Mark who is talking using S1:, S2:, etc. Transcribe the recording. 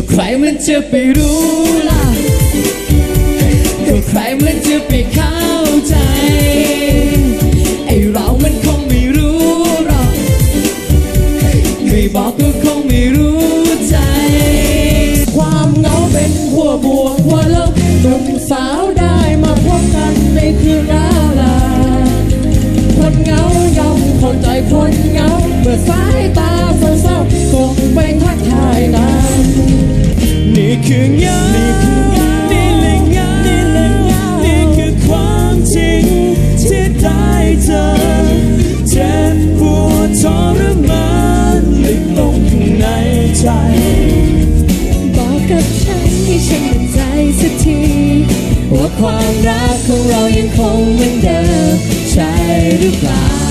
S1: ก็ใครมันจะไปรู้ล่ะ ก็ใครมันจะไปเข้าใจ ไอเรามันคงไม่รู้หรอก ไม่บอกก็คงไม่รู้ใจ
S2: ความเหงาเป็นหัวบวกหัวลบหนุ่มสาว คืองานี่
S1: คือเงานี่แหละเงานี่แหละเงานี่คือความจริงที่ได้เจอเจ็บปวดทรมานลึกลงข้างในใจ
S3: บอกกับฉันให้ฉันมั่นใจสักที
S1: ว่าความรักของเรายังคงเหมือนเดิมใช่หรือเปล่า